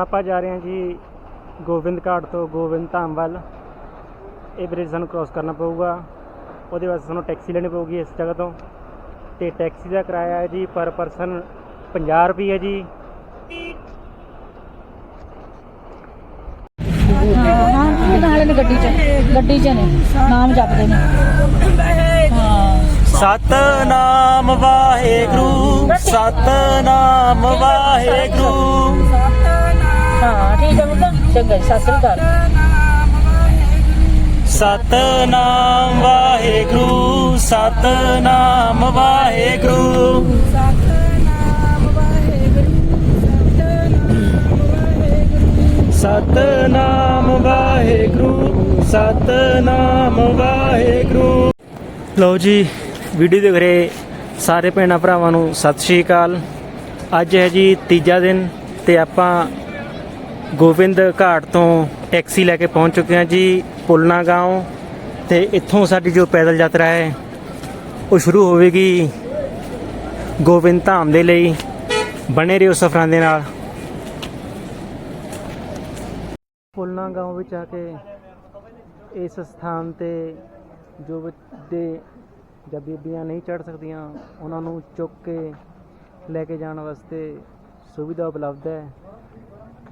ਆਪਾਂ ਜਾ ਰਹੇ ਹਾਂ ਜੀ ਗੋਬਿੰਦ ਘਾਟ ਤੋਂ ਗੋਬਿੰਦ ਧਾਮ ਵੱਲ। ਇਹ ਬ੍ਰਿਜ ਸਾਨੂੰ ਕ੍ਰਾਸ ਕਰਨਾ ਪਊਗਾ। ਉਹਦੇ ਵਾਸਤੇ ਸਾਨੂੰ ਟੈਕਸੀ ਲੈਣੀ ਪਊਗੀ ਇਸ ਜਗ੍ਹਾ ਤੋਂ। ਤੇ ਟੈਕਸੀ ਦਾ ਕਿਰਾਇਆ ਹੈ ਜੀ ਪਰ ਪਰਸਨ 50 ਰੁਪਏ ਹੈ ਜੀ। ਹਾਂ ਹਾਂ ਨਾਲੇ ਨੇ ਗੱਡੀ 'ਚ ਗੱਡੀ 'ਚ ਨੇ ਨਾਮ ਜਪਦੇ ਨੇ ਹਾਂ ਸਤਨਾਮ ਵਾਹਿਗੁਰੂ ਸਤਨਾਮ ਵਾਹਿਗੁਰੂ। ਹਾਂ ਠੀਕ ਹੈ ਮੁੰਡਾ ਚੰਗਾ ਜੀ, ਸਤਿ ਸ੍ਰੀ ਅਕਾਲ। ਸਤਨਾਮ ਵਾਹਿਗੁਰੂ ਸਤਨਾਮ ਵਾਹਿਗੁਰੂ। ਸਤਨਾਮ ਵਾਹਿਗੁਰੂ ਸਤਨਾਮ ਵਾਹਿਗੁਰੂ। ਲਓ ਜੀ ਵੀਡੀਓ ਦੇਖ ਰਹੇ ਸਾਰੇ ਭੈਣਾਂ ਭਰਾਵਾਂ ਨੂੰ ਸਤਿ ਸ਼੍ਰੀ ਅਕਾਲ। ਅੱਜ ਹੈ ਜੀ ਤੀਜਾ ਦਿਨ ਤੇ ਆਪਾਂ ਗੋਬਿੰਦ ਘਾਟ ਤੋਂ ਟੈਕਸੀ ਲੈ ਕੇ ਪਹੁੰਚ ਚੁੱਕੇ ਹਾਂ ਜੀ ਪੁਲਨਾ گاؤں ਤੇ ਇੱਥੋਂ ਸਾਡੀ ਜੋ ਪੈਦਲ ਯਾਤਰਾ ਹੈ ਉਹ ਸ਼ੁਰੂ ਹੋਵੇਗੀ ਗੋਬਿੰਦ ਧਾਮ ਦੇ ਲਈ ਬਣੇ ਰਹੋ ਸਫ਼ਰਾਂ ਦੇ ਨਾਲ ਪੁਲਨਾ گاؤں ਵਿੱਚ ਆ ਕੇ ਇਸ ਸਥਾਨ ਤੇ ਜੋ ਬੱਚੇ ਜਾਂ ਬੀਬੀਆਂ ਨਹੀਂ ਚੜ ਸਕਦੀਆਂ ਉਹਨਾਂ ਨੂੰ ਚੁੱਕ ਕੇ ਲੈ ਕੇ ਜਾਣ ਵਾਸਤੇ ਸੁਵਿਧਾ ਉਪਲਬਧ ਹੈ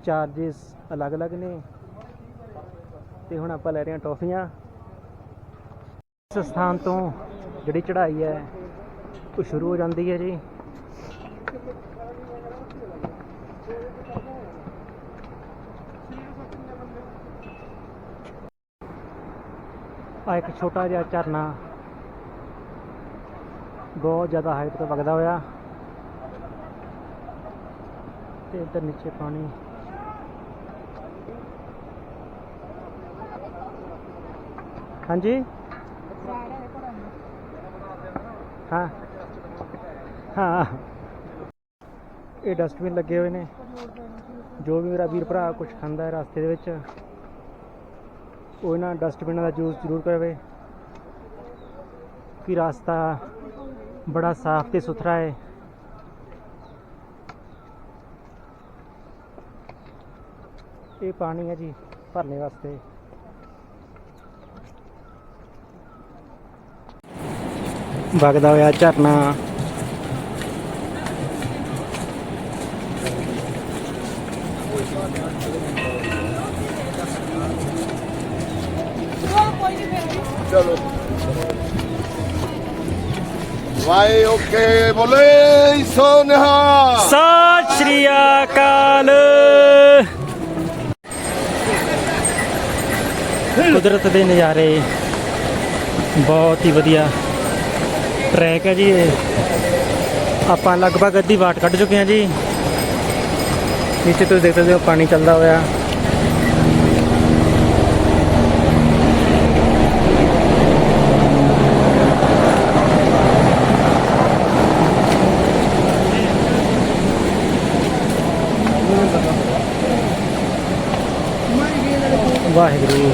ਚਾਰजेस ਅਲੱਗ-ਅਲੱਗ ਨੇ। ਤੇ ਹੁਣ ਆਪਾਂ ਲੈ ਰਹੇ ਹਾਂ ਟੌਫੀਆਂ। ਇਸ ਸਥਾਨ ਤੋਂ ਜਿਹੜੀ ਚੜ੍ਹਾਈ ਹੈ, ਉਹ ਸ਼ੁਰੂ ਹੋ ਜਾਂਦੀ ਹੈ ਜੀ। ਆ ਇੱਕ ਛੋਟਾ ਜਿਹਾ ਝਰਨਾ। ਬਹੁਤ ਜ਼ਿਆਦਾ ਹਾਈਟ ਤੋਂ ਵਗਦਾ ਹੋਇਆ। ਤੇ ਇੱਧਰ ਨੀਚੇ ਪਾਣੀ। ਹਾਂਜੀ। ਹਾਂ। ਹਾਂ। ਇਹ ਡਸਟਬਿਨ ਲੱਗੇ ਹੋਏ ਨੇ। ਜੋ ਵੀ ਮੇਰਾ ਵੀਰ ਭਰਾ ਕੁਝ ਖਾਂਦਾ ਹੈ ਰਸਤੇ ਦੇ ਵਿੱਚ, ਉਹ ਇਹਨਾਂ ਡਸਟਬਿਨਾਂ ਦਾ ਯੂਜ਼ ਜ਼ਰੂਰ ਕਰੇ। ਕਿ ਰਸਤਾ ਬੜਾ ਸਾਫ਼ ਤੇ ਸੁਥਰਾ ਹੈ। ਇਹ ਪਾਣੀ ਹੈ ਜੀ ਭਰਨੇ ਵਾਸਤੇ। ਵਗਦਾ ਹੋਇਆ ਝਰਨਾ। ਵਾਏ ਓਕੇ ਬੋਲੇ ਸੋਨਿਹਾ ਸਤਿ ਸ਼੍ਰੀ ਅਕਾਲ। ਕੁਦਰਤ ਦੇ ਨਜ਼ਾਰੇ ਬਹੁਤ ਹੀ ਵਧੀਆ ਟਰੈਕ ਹੈ ਜੀ ਇਹ। ਆਪਾਂ ਲਗਭਗ ਅੱਧੀ ਵਾਟ ਕੱਢ ਚੁੱਕੇ ਹਾਂ ਜੀ। ਨੀਚੇ ਤੁਸੀਂ ਦੇਖ ਸਕਦੇ ਹੋ ਪਾਣੀ ਚੱਲਦਾ ਹੋਇਆ। ਵਾਹਿਗੁਰੂ।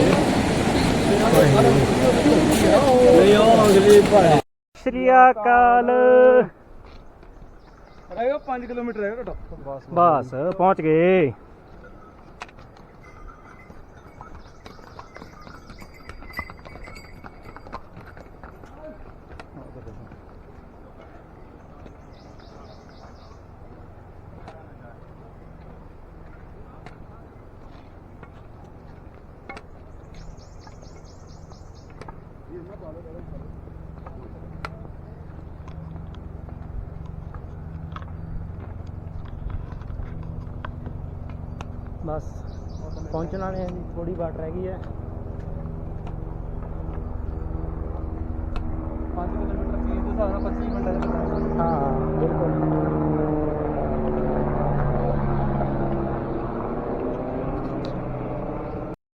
ਸ਼੍ਰੀ ਅਕਾਲ। ਰਹੇਗਾ 5 ਕਿਲੋਮੀਟਰ ਤੁਹਾਡਾ। ਬਸ। ਬਸ ਪਹੁੰਚ ਗਏ। ਬਸ ਪਹੁੰਚਣ ਵਾਲੇ ਹਾਂ ਜੀ ਥੋੜੀ ਵਾਟ ਰਹਿ ਗਈ ਹੈ। 5 ਕਿਲੋਮੀਟਰ ਕੀ ਦੇ ਹਿਸਾਬ ਨਾਲ 25 ਮਿੰਟਾਂ ਦੇ ਵਿੱਚ? ਹਾਂ ਬਿਲਕੁਲ।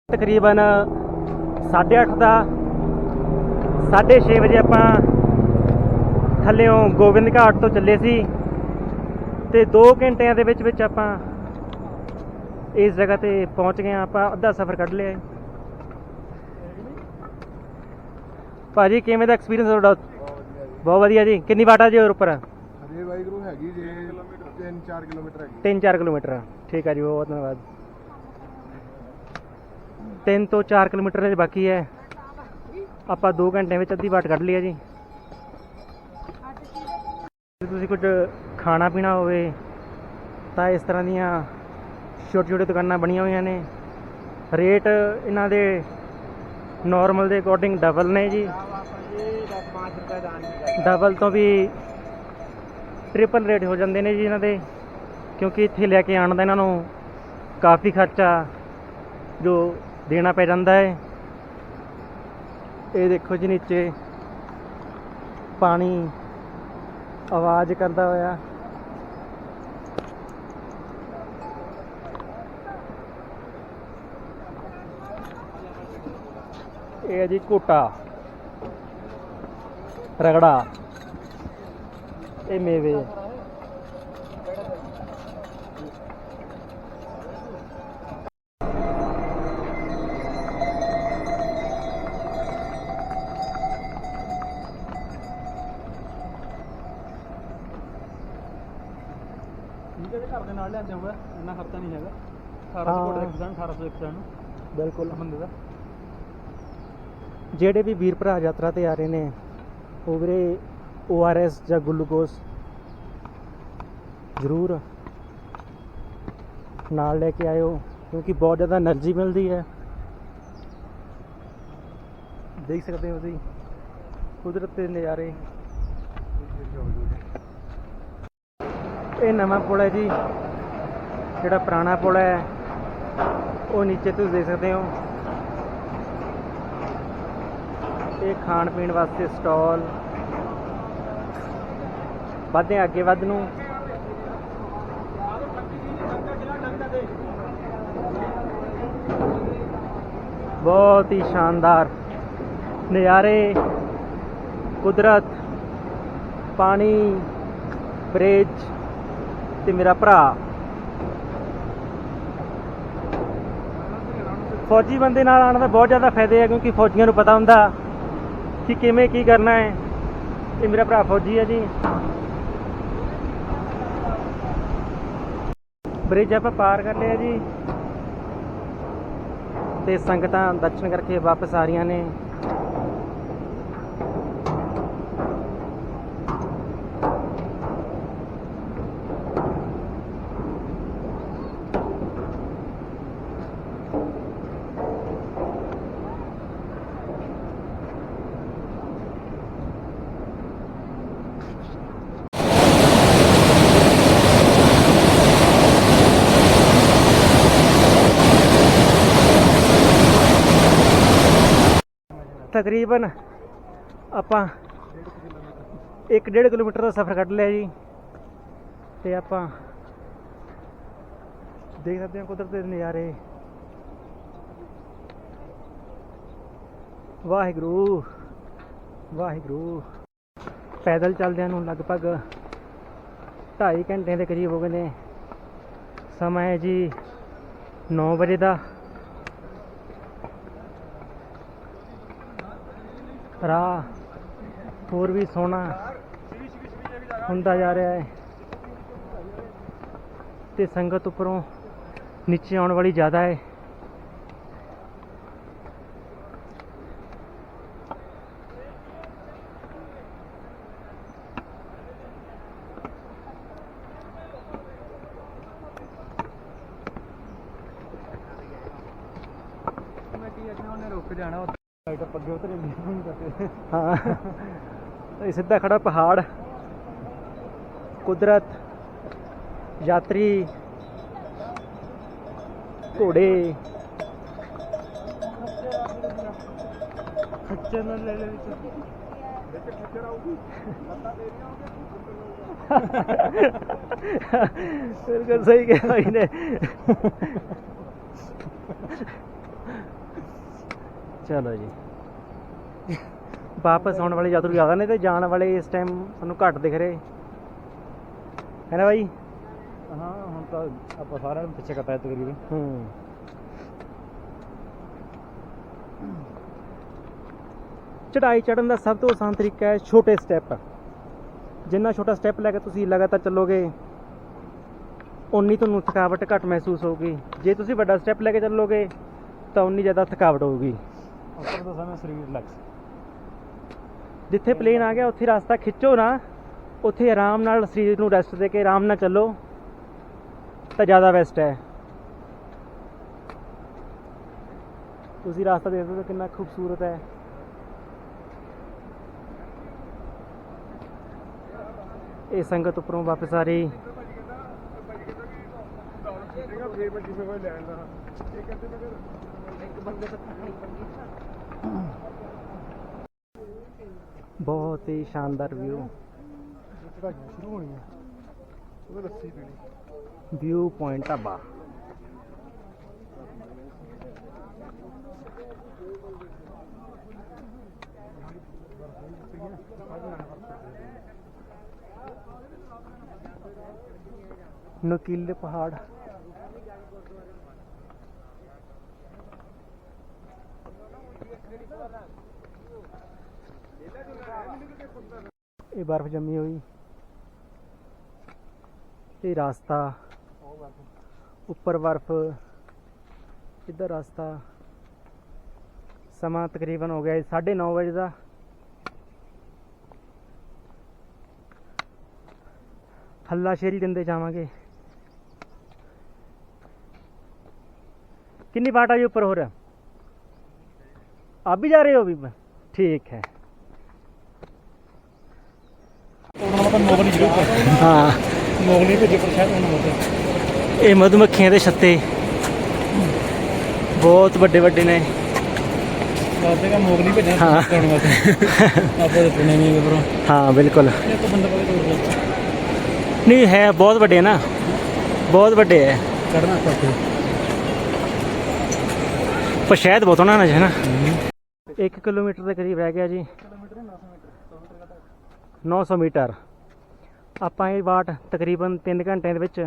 ਤਕਰੀਬਨ 8:30 ਦਾ 6:30 ਵਜੇ ਆਪਾਂ ਥੱਲਿਓਂ ਗੋਬਿੰਦ ਘਾਟ ਤੋਂ ਚੱਲੇ ਸੀ ਤੇ 2 ਘੰਟਿਆਂ ਦੇ ਵਿੱਚ ਵਿੱਚ ਆਪਾਂ ਇਸ ਜਗ੍ਹਾ ਤੇ ਪਹੁੰਚ ਗਏ ਆਪਾਂ ਅੱਧਾ ਸਫ਼ਰ ਕੱਢ ਲਿਆ ਹੈ। ਭਾਜੀ ਕਿਵੇਂ ਦਾ ਐਕਸਪੀਰੀਅੰਸ ਤੁਹਾਡਾ? ਬਹੁਤ ਵਧੀਆ ਜੀ। ਕਿੰਨੀ ਵਾਟ ਜੀ ਹੋਰ ਉੱਪਰ? ਹਰੇ ਵਾਹਿਗੁਰੂ ਹੈਗੀ ਜੇ 3-4 ਕਿਲੋਮੀਟਰ ਹੈਗੀ। 3-4 ਕਿਲੋਮੀਟਰ ਠੀਕ ਹੈ ਜੀ ਬਹੁਤ ਧੰਨਵਾਦ। 3 ਤੋਂ 4 ਕਿਲੋਮੀਟਰ ਬਾਕੀ ਹੈ। ਆਪਾਂ 2 ਘੰਟਿਆਂ ਵਿੱਚ ਅੱਧੀ ਬਾਟ ਕੱਢ ਲਈ ਹੈ ਜੀ। ਜੇ ਤੁਸੀਂ ਕੁਝ ਖਾਣਾ ਪੀਣਾ ਹੋਵੇ ਤਾਂ ਇਸ ਤਰ੍ਹਾਂ ਦੀਆਂ ਛੋਟੇ ਛੋਟੀ ਦੁਕਾਨਾਂ ਬਣੀਆਂ ਹੋਈਆਂ ਨੇ। ਰੇਟ ਇਹਨਾਂ ਦੇ ਨਾਰਮਲ ਦੇ ਅਕੋਰਡਿੰਗ ਡਬਲ ਨੇ ਜੀ। ਡਬਲ ਤੋਂ ਵੀ ਟ੍ਰਿਪਲ ਰੇਟ ਹੋ ਜਾਂਦੇ ਨੇ ਜੀ ਇਹਨਾਂ ਦੇ, ਕਿਉਂਕਿ ਇੱਥੇ ਲੈ ਕੇ ਆਉਣ ਦਾ ਇਹਨਾਂ ਨੂੰ ਕਾਫੀ ਖਰਚਾ ਜੋ ਦੇਣਾ ਪੈ ਜਾਂਦਾ ਹੈ। ਇਹ ਦੇਖੋ ਜੀ ਨੀਚੇ ਪਾਣੀ ਆਵਾਜ਼ ਕਰਦਾ ਹੋਇਆ। ਇਹ ਹੈ ਜੀ ਕੋਟਾ ਰਗੜਾ। ਇਹ ਮੇਵੇ। ਇਹਦੇ ਘਰ ਦੇ ਨਾਲ ਲਿਆਂਦੇ ਹੋਗਾ ਇੰਨਾ ਖਰਚਾ ਨਹੀਂ ਹੈਗਾ। 1800 ਹਾਂ। ਕੋਟ ਦੇ ਕਿਸਾਨ 1800 ਕਿਸਾਨ ਨੂੰ ਬਿਲਕੁਲ। ਬੰਦੇ ਦਾ ਜਿਹੜੇ ਵੀ ਵੀਰ ਭਰਾ ਯਾਤਰਾ ਤੇ ਆ ਰਹੇ ਨੇ, ਉਹ ਵੀਰੇ ORS ਜਾਂ ਗਲੂਕੋਸ ਜ਼ਰੂਰ ਨਾਲ ਲੈ ਕੇ ਆਇਓ, ਕਿਉਂਕਿ ਬਹੁਤ ਜ਼ਿਆਦਾ એનર્ਜੀ ਮਿਲਦੀ ਹੈ। ਦੇਖ ਸਕਦੇ ਹੋ ਤੁਸੀਂ, ਕੁਦਰਤ ਦੇ ਨਜ਼ਾਰੇ। ਇਹ ਨਵਾਂ ਪੁਲ ਹੈ ਜੀ, ਜਿਹੜਾ ਪੁਰਾਣਾ ਪੁਲ ਹੈ, ਉਹ ਨੀਚੇ ਤੁਸੀਂ ਦੇਖ ਸਕਦੇ ਹੋ। ਇਹ ਖਾਣ ਪੀਣ ਵਾਸਤੇ ਸਟਾਲ। ਵਧਦੇ ਹਾਂ ਅੱਗੇ ਵੱਧ ਨੂੰ। ਬਹੁਤ ਹੀ ਸ਼ਾਨਦਾਰ ਨਜ਼ਾਰੇ, ਕੁਦਰਤ, ਪਾਣੀ, ਬ੍ਰਿਜ ਤੇ ਮੇਰਾ ਭਰਾ। ਫੌਜੀ ਬੰਦੇ ਨਾਲ ਆਉਣ ਦਾ ਬਹੁਤ ਜ਼ਿਆਦਾ ਫਾਇਦੇ ਆ ਕਿਉਂਕਿ ਫੌਜੀਆਂ ਨੂੰ ਪਤਾ ਹੁੰਦਾ ਕਿ ਕਿਵੇਂ ਕੀ ਕਰਨਾ ਹੈ? ਇਹ ਮੇਰਾ ਭਰਾ ਫੌਜੀ ਹੈ ਜੀ। ਬ੍ਰਿਜ ਆਪਾਂ ਪਾਰ ਕਰ ਲਿਆ ਜੀ। ਤੇ ਸੰਗਤਾਂ ਦਰਸ਼ਨ ਕਰਕੇ ਵਾਪਸ ਆ ਰਹੀਆਂ ਨੇ। ਤਕਰੀਬਨ ਆਪਾਂ 1.5 ਕਿਲੋਮੀਟਰ ਦਾ ਸਫ਼ਰ ਕੱਢ ਲਿਆ ਜੀ। ਤੇ ਆਪਾਂ ਦੇਖ ਸਕਦੇ ਹਾਂ ਕੁਦਰਤ ਦੇ ਨਜ਼ਾਰੇ। ਵਾਹਿਗੁਰੂ ਵਾਹਿਗੁਰੂ। ਪੈਦਲ ਚੱਲਦਿਆਂ ਨੂੰ ਲਗਭਗ 2.5 ਘੰਟੇ ਦੇ ਕਰੀਬ ਹੋ ਗਏ ਨੇ। ਸਮਾਂ ਹੈ ਜੀ 9 ਵਜੇ ਦਾ। ਰਾਹ ਹੋਰ ਵੀ ਸੋਹਣਾ ਹੁੰਦਾ ਜਾ ਰਿਹਾ ਹੈ ਤੇ ਸੰਗਤ ਉੱਪਰੋਂ ਨੀਚੇ ਆਉਣ ਵਾਲੀ ਜ਼ਿਆਦਾ ਹੈ ਮੈਂ ਕੀ ਆਖਣਾ ਉਹਨੇ ਰੁਕ ਜਾਣਾ ਉੱਥੇ ਹਾਂ। ਸਿੱਧਾ ਖੜਾ ਪਹਾੜ। ਕੁਦਰਤ ਯਾਤਰੀ ਘੋੜੇ। ਵਿੱਚ। ਬਿਲਕੁਲ ਸਹੀ ਕਿਹਾ ਭਾਈ ਨੇ। ਚਲੋ ਜੀ। ਵਾਪਸ ਆਉਣ ਵਾਲੇ ਯਾਤਰੂ ਜ਼ਿਆਦਾ ਨੇ ਤੇ ਜਾਣ ਵਾਲੇ ਇਸ ਟਾਈਮ ਸਾਨੂੰ ਘੱਟ ਦਿਖ ਰਹੇ। ਹੈ ਨਾ ਭਾਈ ਹਾਂ ਹੁਣ ਤਾਂ ਆਪਾਂ ਸਾਰਿਆਂ ਨੂੰ ਪਿੱਛੇ ਕਰਤਾ ਤਕਰੀਬਨ। ਹੂੰ। ਚੜਾਈ ਚੜਨ ਦਾ ਸਭ ਤੋਂ ਆਸਾਨ ਤਰੀਕਾ ਹੈ ਛੋਟੇ ਸਟੈਪ ਜਿੰਨਾ ਛੋਟਾ ਸਟੈਪ ਲੈ ਕੇ ਤੁਸੀਂ ਲਗਾਤਾਰ ਚੱਲੋਗੇ ਉਨੀ ਤੁਹਾਨੂੰ ਥਕਾਵਟ ਘੱਟ ਮਹਿਸੂਸ ਹੋਊਗੀ। ਜੇ ਤੁਸੀਂ ਵੱਡਾ ਸਟੈਪ ਲੈ ਕੇ ਚੱਲੋਗੇ ਤਾਂ ਉਨੀ ਜ਼ਿਆਦਾ ਥਕਾਵਟ ਹੋਊਗੀ। ਉੱਪਰ ਦਾ ਸਮੇਂ ਸਰੀਰ ਰਿਲੈਕਸ ਜਿੱਥੇ ਪਲੇਨ ਆ ਗਿਆ, ਉੱਥੇ ਰਸਤਾ ਖਿੱਚੋ ਨਾ, ਉੱਥੇ ਆਰਾਮ ਨਾਲ ਸਰੀਰ ਨੂੰ ਰੈਸਟ ਦੇ ਕੇ ਆਰਾਮ ਨਾਲ ਚੱਲੋ, ਤਾਂ ਜ਼ਿਆਦਾ ਬੈਸਟ ਹੈ। ਤੁਸੀਂ ਰਸਤਾ ਦੇਖ ਸਕਦੇ ਹੋ ਕਿੰਨਾ ਖੂਬਸੂਰਤ ਹੈ। ਇਹ ਸੰਗਤ ਉੱਪਰੋਂ ਵਾਪਸ ਆ ਰਹੀ। ਇਹ ਕਹਿੰਦੇ ਮੈਂ ਇੱਕ ਬੰਦੇ ਤੱਕ ਬਹੁਤ ਹੀ ਸ਼ਾਨਦਾਰ ਵਿਊ ਸ਼ੁਰੂ ਲੱਸੀ ਪੀਣੀ। View point dhaba. ਨੁਕੀਲੇ ਪਹਾੜ। ਇਹ ਬਰਫ਼ ਜੰਮੀ ਹੋਈ ਇਹ ਰਾਸਤਾ ਉੱਪਰ ਬਰਫ਼ ਇੱਧਰ ਰਸਤਾ ਸਮਾਂ ਤਕਰੀਬਨ ਹੋ ਗਿਆ 9:30 ਵਜੇ ਦਾ ਹੱਲਾ ਸ਼ੇਰੀ ਦਿੰਦੇ ਜਾਵਾਂਗੇ कितनी बाट आई ऊपर हो रहा आप भी जा रहे हो अभी ठीक है ਤਾਂ ਨੋਬਲ ਜ਼ਰੂਰ ਨੋਬਲ ਹੀ। ਭੇਜੇ ਪਰ ਸ਼ਾਇਦ ਉਹਨਾਂ ਨੂੰ ਇਹ ਮਧੂਮੱਖੀਆਂ ਦੇ ਛੱਤੇ। ਬਹੁਤ ਵੱਡੇ ਵੱਡੇ ਨੇ। ਦੱਸਦੇ ਕਿ ਮੋਗਲੀ ਭੇਜਣਾ ਹਾਂ। ਕਰਨ ਵਾਸਤੇ। ਆਪੋ ਦੇ ਪੁਣੇ ਨਹੀਂ ਬਰੋ ਹਾਂ ਬਿਲਕੁਲ। ਇਹ ਤਾਂ ਬੰਦਾ ਪਵੇ ਤੋੜ ਨਹੀਂ ਹੈ ਬਹੁਤ ਵੱਡੇ ਨਾ। ਬਹੁਤ ਵੱਡੇ ਹੈ ਕਰਨਾ ਪਰ ਸ਼ਾਇਦ ਬਹੁਤ ਹੋਣਾ ਨਾ ਜੀ ਨਾ। 1 ਕਿਲੋਮੀਟਰ ਦੇ ਕਰੀਬ ਰਹਿ ਗਿਆ ਜੀ। 900 ਮੀਟਰ। ਆਪਾਂ ਇਹ ਵਾਟ ਤਕਰੀਬਨ 3 ਘੰਟਿਆਂ ਦੇ ਵਿੱਚ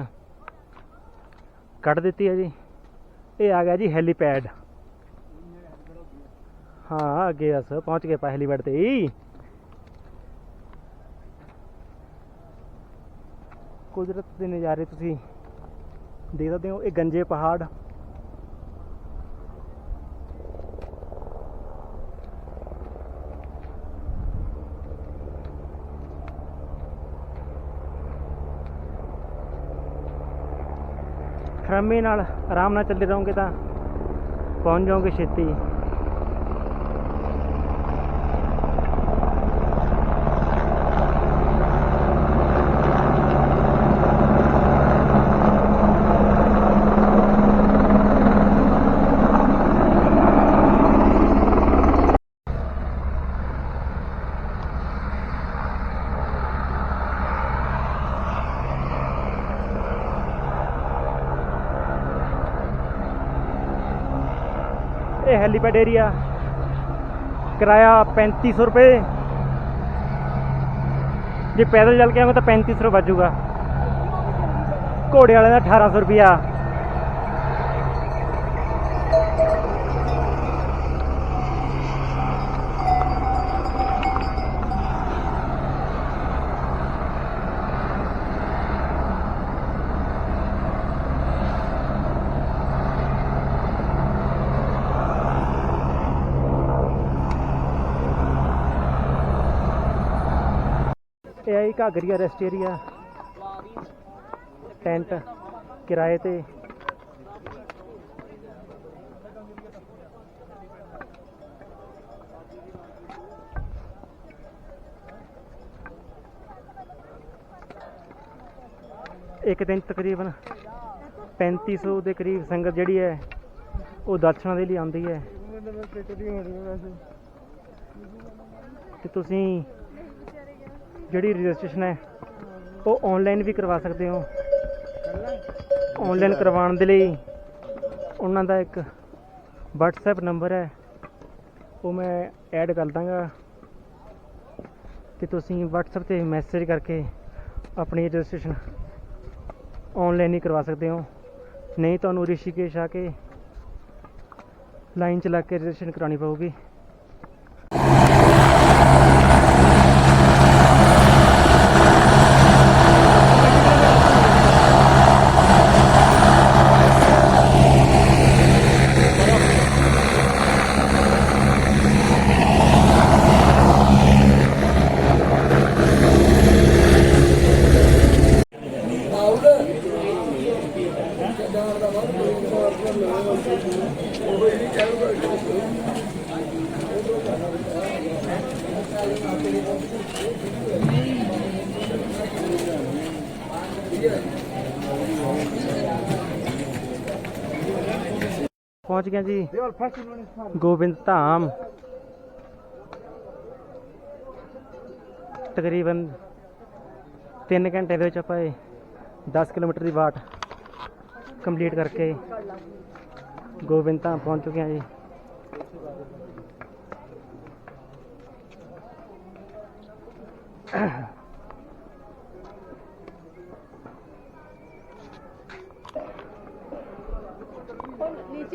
ਕੱਢ ਦਿੱਤੀ ਹੈ ਜੀ। ਇਹ ਆ ਗਿਆ ਜੀ ਹੈਲੀਪੈਡ। ਹਾਂ, ਅੱਗੇ ਬਸ ਪਹੁੰਚ ਗਏ ਪਾ ਹੈਲੀਪੈਡ ਤੇ ਕੁਦਰਤ ਦੇ ਨਜ਼ਾਰੇ ਤੁਸੀਂ ਦੇਖ ਸਕਦੇ ਹੋ, ਇਹ ਗੰਜੇ ਪਹਾੜ। ਖਰਾਮੇ ਨਾਲ ਆਰਾਮ ਨਾਲ ਚੱਲੇ ਰਹੋਗੇ ਤਾਂ ਪਹੁੰਚ ਜਾਓਗੇ ਛੇਤੀ ਇਹ ਹੈਲੀਪੈਡ ਏਰੀਆ ਕਿਰਾਇਆ 3500 ਰੁਪਏ। ਜੇ ਪੈਦਲ ਚੱਲ ਕੇ ਆਵਾਂਗੇ ਤਾਂ 3500 ਰੁਪਏ ਬਚੂਗਾ ਘੋੜੇ ਵਾਲੇ ਦਾ 1800 ਰੁਪਿਆ ਇਹ ਆਈ ਘਾਗਰੀਆ ਰੈਸਟ ਏਰੀਆ ਟੈਂਟ ਕਿਰਾਏ ਤੇ। ਇੱਕ ਦਿਨ ਤਕਰੀਬਨ 3500 ਦੇ ਕਰੀਬ ਸੰਗਤ ਜਿਹੜੀ ਹੈ ਉਹ ਦਰਸ਼ਨਾਂ ਦੇ ਲਈ ਆਉਂਦੀ ਹੈ। ਤੇ ਤੁਸੀਂ ਜਿਹੜੀ ਰਜਿਸਟ੍ਰੇਸ਼ਨ ਹੈ, ਉਹ ਆਨਲਾਈਨ ਵੀ ਕਰਵਾ ਸਕਦੇ ਹੋ। ਆਨਲਾਈਨ ਕਰਵਾਉਣ ਦੇ ਲਈ ਉਹਨਾਂ ਦਾ ਇੱਕ WhatsApp ਨੰਬਰ ਹੈ, ਉਹ ਮੈਂ ਐਡ ਕਰ ਦਾਂਗਾ ਤੇ ਤੁਸੀਂ WhatsApp ਤੇ ਮੈਸੇਜ ਕਰਕੇ ਆਪਣੀ ਰਜਿਸਟ੍ਰੇਸ਼ਨ ਆਨਲਾਈਨ ਹੀ ਕਰਵਾ ਸਕਦੇ ਹੋ। ਨਹੀਂ ਤੁਹਾਨੂੰ ਰਿਸ਼ੀਕੇਸ਼ ਆ ਕੇ ਲਾਈਨ ਚ ਲੱਗ ਕੇ ਰਜਿਸਟ੍ਰੇਸ਼ਨ ਕਰਾਉਣੀ ਪਊਗੀ। ਪਹੁੰਚ ਗਏ ਜੀ। ਗੋਬਿੰਦ ਧਾਮ। ਤਕਰੀਬਨ 3 ਘੰਟੇ ਦੇ ਵਿੱਚ ਆਪਾਂ ਇਹ 10 ਕਿਲੋਮੀਟਰ ਦੀ ਵਾਟ ਕੰਪਲੀਟ ਕਰਕੇ ਗੋਬਿੰਦ ਧਾਮ ਪਹੁੰਚ ਚੁੱਕੇ ਹਾਂ ਜੀ। ਗੋਬਿੰਦ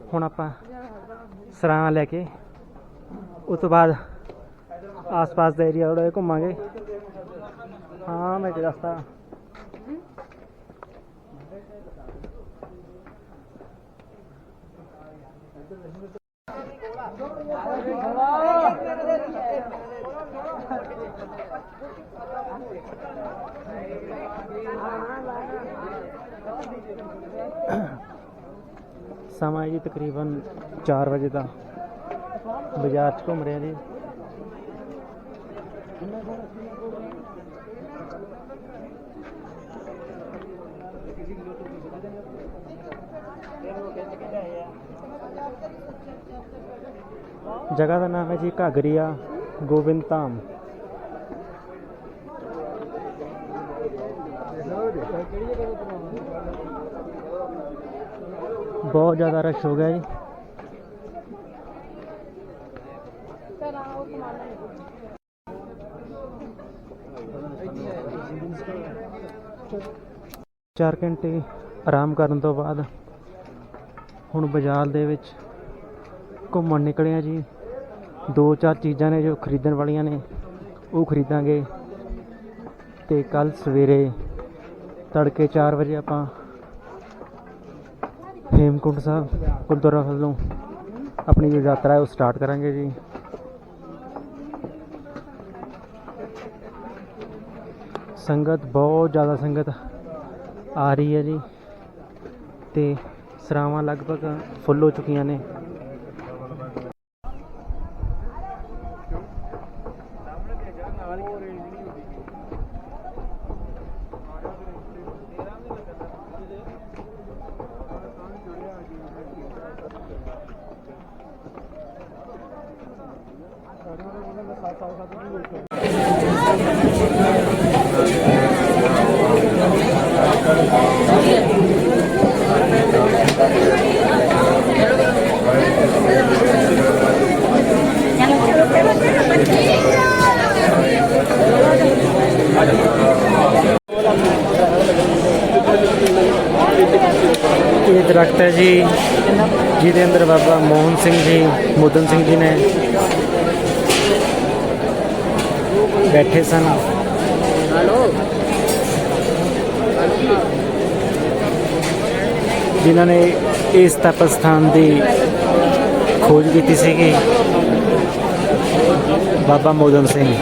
ਹੁਣ ਆਪਾਂ ਸਰਾਂ ਲੈ ਕੇ ਉਸ ਤੋਂ ਬਾਅਦ ਆਸ-ਪਾਸ ਦਾ ਏਰੀਆ ਥੋੜਾ ਘੁੰਮਾਂਗੇ। ਹਾਂ, ਮੈਂ ਤੇ ਰਸਤਾ। ਸਮਾਂ ਹੈ ਜੀ ਤਕਰੀਬਨ 4 ਵਜੇ ਦਾ। ਬਾਜ਼ਾਰ 'ਚ ਘੁੰਮ ਰਿਹਾ ਜੀ। ਜਗ੍ਹਾ ਦਾ ਨਾਮ ਹੈ ਜੀ ਘਾਗਰੀਆ ਗੋਬਿੰਦ ਧਾਮ। ਬਹੁਤ ਜ਼ਿਆਦਾ ਰਸ਼ ਹੋ ਗਿਆ ਜੀ। ਚਾਰ ਘੰਟੇ ਆਰਾਮ ਕਰਨ ਤੋਂ ਬਾਅਦ ਹੁਣ ਬਾਜ਼ਾਰ ਦੇ ਵਿੱਚ ਘੁੰਮਣ ਨਿਕਲੇ ਆ ਜੀ। ਦੋ ਚਾਰ ਚੀਜ਼ਾਂ ਨੇ ਜੋ ਖਰੀਦਣ ਵਾਲੀਆਂ ਨੇ, ਉਹ ਖਰੀਦਾਂਗੇ। ਤੇ ਕੱਲ ਸਵੇਰੇ ਤੜਕੇ 4 ਵਜੇ ਆਪਾਂ ਹੇਮਕੁੰਟ ਸਾਹਿਬ, ਗੁਰਦੁਆਰਾ ਵੱਲੋਂ ਆਪਣੀ ਜੋ ਯਾਤਰਾ ਹੈ ਉਹ ਸਟਾਰਟ ਕਰਾਂਗੇ ਜੀ। ਸੰਗਤ, ਬਹੁਤ ਜ਼ਿਆਦਾ ਸੰਗਤ ਆ ਰਹੀ ਹੈ ਜੀ ਤੇ ਸਰਾਵਾਂ ਲਗਭਗ ਫੁੱਲ ਹੋ ਚੁੱਕੀਆਂ ਨੇ ਇਹ ਦਰਖਤ ਹੈ ਜੀ, ਜਿਹਦੇ ਅੰਦਰ ਬਾਬਾ ਮੋਹਨ ਸਿੰਘ ਜੀ, ਮੁਦਨ ਸਿੰਘ ਜੀ ਨੇ ਬੈਠੇ ਸਨ। ਜਿਨ੍ਹਾਂ ਨੇ ਇਸ ਤਪ ਸਥਾਨ ਦੀ ਖੋਜ ਕੀਤੀ ਸੀਗੀ। ਬਾਬਾ ਮੋਦਨ ਸਿੰਘ।